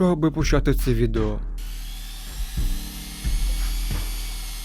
чого би почати це відео?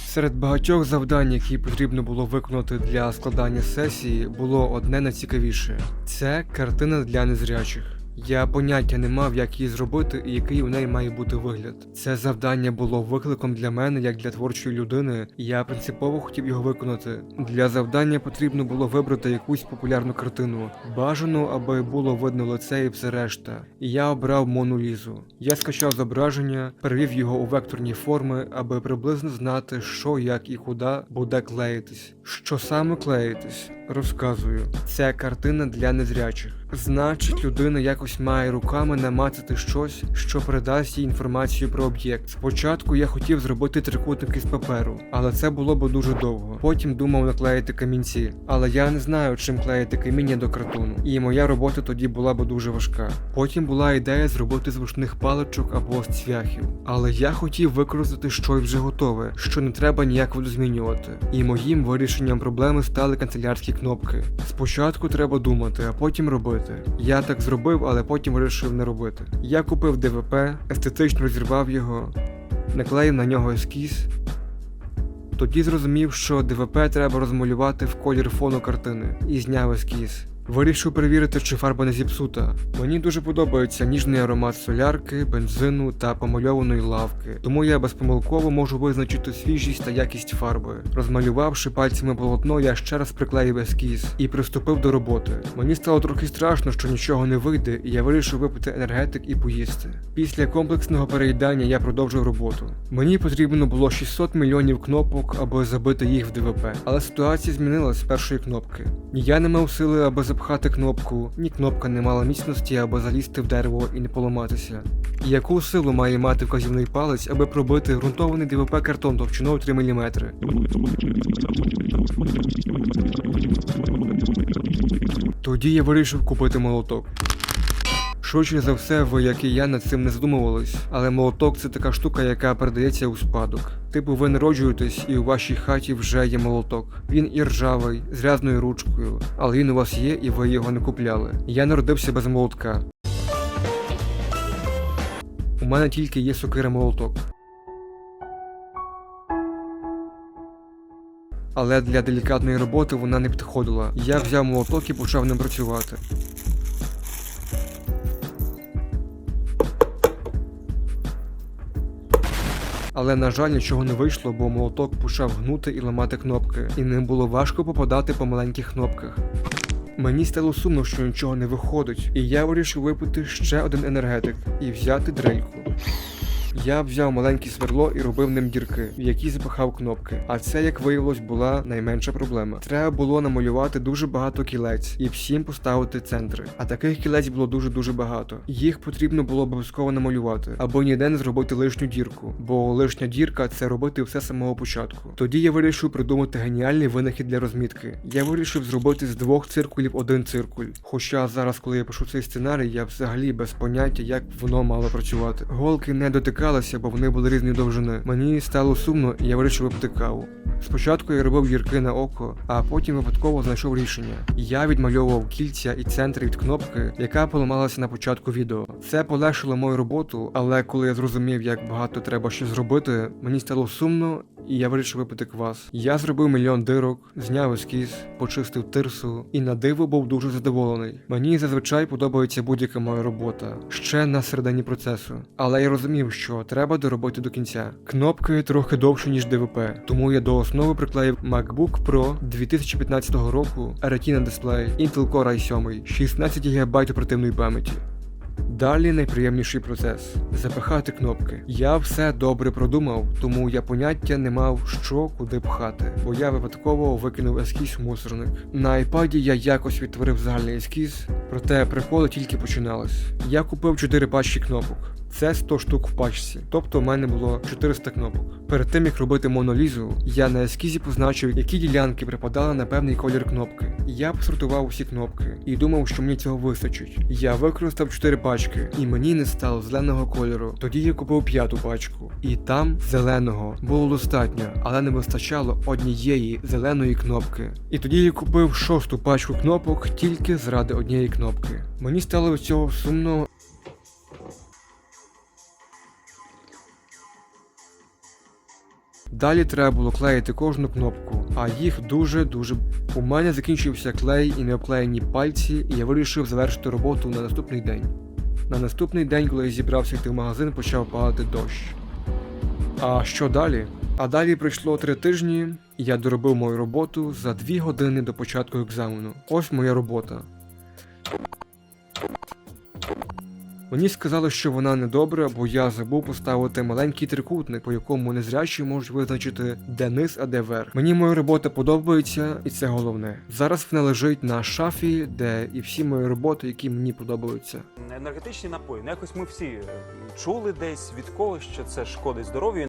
Серед багатьох завдань, які потрібно було виконати для складання сесії, було одне найцікавіше це картина для незрячих. Я поняття не мав, як її зробити і який у неї має бути вигляд. Це завдання було викликом для мене, як для творчої людини, і я принципово хотів його виконати. Для завдання потрібно було вибрати якусь популярну картину. Бажано, аби було видно лице і все решта. І я обрав Мону Лізу. Я скачав зображення, перевів його у векторні форми, аби приблизно знати, що, як і куди буде клеїтись. Що саме клеїтись? Розказую. Це картина для незрячих. Значить, людина якось має руками намацати щось, що передасть їй інформацію про об'єкт. Спочатку я хотів зробити трикутник із паперу, але це було б дуже довго. Потім думав наклеїти камінці, але я не знаю, чим клеїти каміння до картону, і моя робота тоді була б дуже важка. Потім була ідея зробити з ручних паличок або цвяхів, але я хотів використати щось вже готове, що не треба ніяк видозмінювати. І моїм вирішенням проблеми стали канцелярські кнопки. Спочатку треба думати, а потім робити. Я так зробив, але потім вирішив не робити. Я купив ДВП, естетично розірвав його, наклеїв на нього ескіз. Тоді зрозумів, що ДВП треба розмалювати в колір фону картини і зняв ескіз. Вирішив перевірити, чи фарба не зіпсута. Мені дуже подобається ніжний аромат солярки, бензину та помальованої лавки, тому я безпомилково можу визначити свіжість та якість фарби. Розмалювавши пальцями полотно, я ще раз приклеїв ескіз і приступив до роботи. Мені стало трохи страшно, що нічого не вийде, і я вирішив випити енергетик і поїсти. Після комплексного переїдання я продовжив роботу. Мені потрібно було 600 мільйонів кнопок, аби забити їх в ДВП. Але ситуація змінилась з першої кнопки. Я не мав сили, аби запхати кнопку, ні кнопка не мала міцності, аби залізти в дерево і не поламатися. Яку силу має мати вказівний палець, аби пробити ґрунтований ДВП картон товщиною 3 мм? Тоді я вирішив купити молоток. Швидше за все, ви, як і я, над цим не задумувались, але молоток це така штука, яка передається у спадок. Типу, ви народжуєтесь, і у вашій хаті вже є молоток. Він і ржавий, з грязною ручкою, але він у вас є, і ви його не купляли. Я народився без молотка. У мене тільки є сокира молоток. Але для делікатної роботи вона не підходила. Я взяв молоток і почав ним працювати. Але на жаль нічого не вийшло, бо молоток почав гнути і ламати кнопки, і ним було важко попадати по маленьких кнопках. Мені стало сумно, що нічого не виходить, і я вирішив випити ще один енергетик і взяти дрельку. Я взяв маленьке сверло і робив ним дірки, в які запихав кнопки. А це, як виявилось, була найменша проблема. Треба було намалювати дуже багато кілець і всім поставити центри. А таких кілець було дуже-дуже багато. Їх потрібно було обов'язково намалювати, або ніде не зробити лишню дірку, бо лишня дірка це робити все з самого початку. Тоді я вирішив придумати геніальний винахід для розмітки. Я вирішив зробити з двох циркулів один циркуль. Хоча зараз, коли я пишу цей сценарій, я взагалі без поняття, як воно мало працювати. Голки не дотикалися, бо вони були різної довжини. Мені стало сумно, і я вирішив випити каву. Спочатку я робив гірки на око, а потім випадково знайшов рішення. Я відмальовував кільця і центри від кнопки, яка поламалася на початку відео. Це полегшило мою роботу, але коли я зрозумів, як багато треба ще зробити, мені стало сумно. І я вирішив випити квас. Я зробив мільйон дирок, зняв ескіз, почистив тирсу і на диво був дуже задоволений. Мені зазвичай подобається будь-яка моя робота, ще на середині процесу. Але я розумів, що треба доробити до кінця. Кнопки трохи довше, ніж ДВП, тому я до основи приклеїв MacBook Pro 2015 року, Retina дисплей, Intel Core i7, 16 ГБ оперативної пам'яті. Далі найприємніший процес запихати кнопки. Я все добре продумав, тому я поняття не мав, що куди пхати, бо я випадково викинув ескіз в мусорник. На айпаді я якось відтворив загальний ескіз, проте приколи тільки починались. Я купив 4 пачки кнопок. Це 100 штук в пачці, тобто в мене було 400 кнопок. Перед тим як робити монолізу, я на ескізі позначив, які ділянки припадали на певний колір кнопки. Я посортував усі кнопки і думав, що мені цього вистачить. Я використав 4 пачки, і мені не стало зеленого кольору. Тоді я купив п'яту пачку, і там зеленого було достатньо, але не вистачало однієї зеленої кнопки. І тоді я купив шосту пачку кнопок тільки заради однієї кнопки. Мені стало від цього сумно. Далі треба було клеїти кожну кнопку, а їх дуже-дуже. У мене закінчився клей і необклеєні пальці, і я вирішив завершити роботу на наступний день. На наступний день, коли я зібрався йти в магазин, почав падати дощ. А що далі? А далі пройшло три тижні, і я доробив мою роботу за дві години до початку екзамену. Ось моя робота. Мені сказали, що вона недобра, бо я забув поставити маленький трикутник, по якому незрячі можуть визначити, де низ, а де верх. Мені моя робота подобається, і це головне. Зараз вона лежить на шафі, де і всі мої роботи, які мені подобаються. Енергетичні напої. Ну, якось ми всі чули десь від когось, що це шкодить здоров'ю.